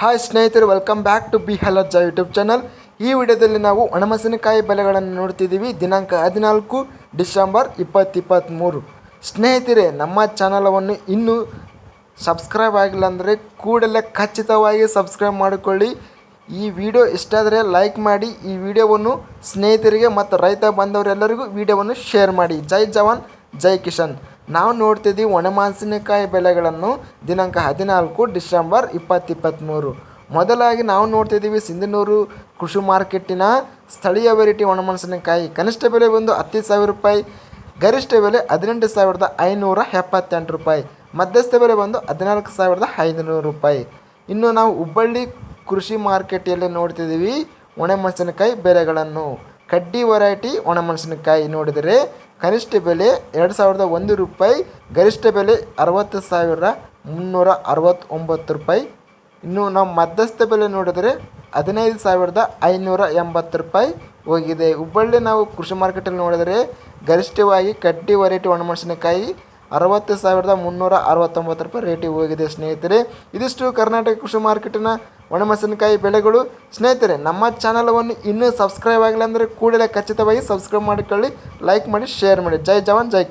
Hi ಸ್ನೇಹಿತರು welcome back to ಬಿ ಹಲರ್ಜ ಯೂಟ್ಯೂಬ್ ಚಾನಲ್ ಈ ವಿಡಿಯೋದಲ್ಲಿ ನಾವು ಒಣಮೆಣಸಿನಕಾಯಿ ಬೆಲೆಗಳನ್ನು ನೋಡ್ತಿದ್ದೀವಿ. ದಿನಾಂಕ ಹದಿನಾಲ್ಕು ಡಿಸೆಂಬರ್ ಇಪ್ಪತ್ತಿಪ್ಪತ್ತ್ಮೂರು ಸ್ನೇಹಿತರೆ, ನಮ್ಮ ಚಾನಲವನ್ನು ಇನ್ನೂ ಸಬ್ಸ್ಕ್ರೈಬ್ ಆಗಿಲ್ಲ ಅಂದರೆ ಕೂಡಲೇ ಖಚಿತವಾಗಿ ಸಬ್ಸ್ಕ್ರೈಬ್ ಮಾಡಿಕೊಳ್ಳಿ. ಈ ವಿಡಿಯೋ ಇಷ್ಟ ಆದರೆ ಲೈಕ್ ಮಾಡಿ. ಈ ವಿಡಿಯೋವನ್ನು ಸ್ನೇಹಿತರಿಗೆ ಮತ್ತು ರೈತ ಬಂದವರೆಲ್ಲರಿಗೂ ವಿಡಿಯೋವನ್ನು ಶೇರ್ ಮಾಡಿ. ಜೈ ಜವಾನ್, ಜೈ ಕಿಶನ್ ನಾವು ನೋಡ್ತಿದ್ದೀವಿ ಒಣಮೆಣಸಿನಕಾಯಿ ಬೆಲೆಗಳನ್ನು ದಿನಾಂಕ ಹದಿನಾಲ್ಕು ಡಿಸೆಂಬರ್ ಇಪ್ಪತ್ತಿಪ್ಪತ್ತ್ಮೂರು ಮೊದಲಾಗಿ ನಾವು ನೋಡ್ತಿದ್ದೀವಿ ಸಿಂಧನೂರು ಕೃಷಿ ಮಾರ್ಕೆಟಿನ ಸ್ಥಳೀಯ ವೆರೈಟಿ ಒಣಮೆಣಸಿನಕಾಯಿ ಕನಿಷ್ಠ ಬೆಲೆ ಬಂದು ಹತ್ತು ಸಾವಿರ ರೂಪಾಯಿ, ಗರಿಷ್ಠ ಬೆಲೆ ಹದಿನೆಂಟು ಸಾವಿರದ ಐನೂರ ಎಪ್ಪತ್ತೆಂಟು ರೂಪಾಯಿ, ಮಧ್ಯಸ್ಥ ಬೆಲೆ ಬಂದು ಹದಿನಾಲ್ಕು ಸಾವಿರದ ಐದುನೂರು ರೂಪಾಯಿ. ಇನ್ನು ನಾವು ಹುಬ್ಬಳ್ಳಿ ಕೃಷಿ ಮಾರ್ಕೆಟಲ್ಲಿ ನೋಡ್ತಿದ್ದೀವಿ ಒಣಮೆಣಸಿನಕಾಯಿ ಬೆಲೆಗಳನ್ನು ಕಡ್ಡಿ ವೆರೈಟಿ ಒಣಮೆಣಸಿನಕಾಯಿ ನೋಡಿದರೆ ಕನಿಷ್ಠ ಬೆಲೆ ಎರಡು ಸಾವಿರದ ಒಂದು ರೂಪಾಯಿ, ಗರಿಷ್ಠ ಬೆಲೆ ಅರವತ್ತು ಸಾವಿರ ಮುನ್ನೂರ ಅರವತ್ತೊಂಬತ್ತು ರೂಪಾಯಿ. ಇನ್ನು ನಾವು ಮಧ್ಯಸ್ಥ ಬೆಲೆ ನೋಡಿದರೆ ಹದಿನೈದು ಸಾವಿರದ ಐನೂರ ಎಂಬತ್ತು ರೂಪಾಯಿ ಹೋಗಿದೆ. ಹುಬ್ಬಳ್ಳಿ ನಾವು ಕೃಷಿ ಮಾರ್ಕೆಟಲ್ಲಿ ನೋಡಿದರೆ ಗರಿಷ್ಠವಾಗಿ ಕಡ್ಡಿ ವೆರೈಟಿ ಒಣಮೆಣಸಿನಕಾಯಿ ಅರವತ್ತು ಸಾವಿರದ ಮುನ್ನೂರ ಅರವತ್ತೊಂಬತ್ತು ರೂಪಾಯಿ ರೇಟಿಗೆ ಹೋಗಿದೆ ಸ್ನೇಹಿತರೆ. ಇದಿಷ್ಟು ಕರ್ನಾಟಕ ಕೃಷಿ ಮಾರ್ಕೆಟಿನ ಒಣಮೆಣಸಿನಕಾಯಿ ಬೆಳೆಗಳು. ಸ್ನೇಹಿತರೆ, ನಮ್ಮ ಚಾನಲವನ್ನು ಇನ್ನೂ ಸಬ್ಸ್ಕ್ರೈಬ್ ಆಗಿಲ್ಲ ಅಂದರೆ ಕೂಡಲೇ ಖಚಿತವಾಗಿ ಸಬ್ಸ್ಕ್ರೈಬ್ ಮಾಡಿಕೊಳ್ಳಿ, ಲೈಕ್ ಮಾಡಿ, ಶೇರ್ ಮಾಡಿ. ಜೈ ಜವಾನ್, ಜೈ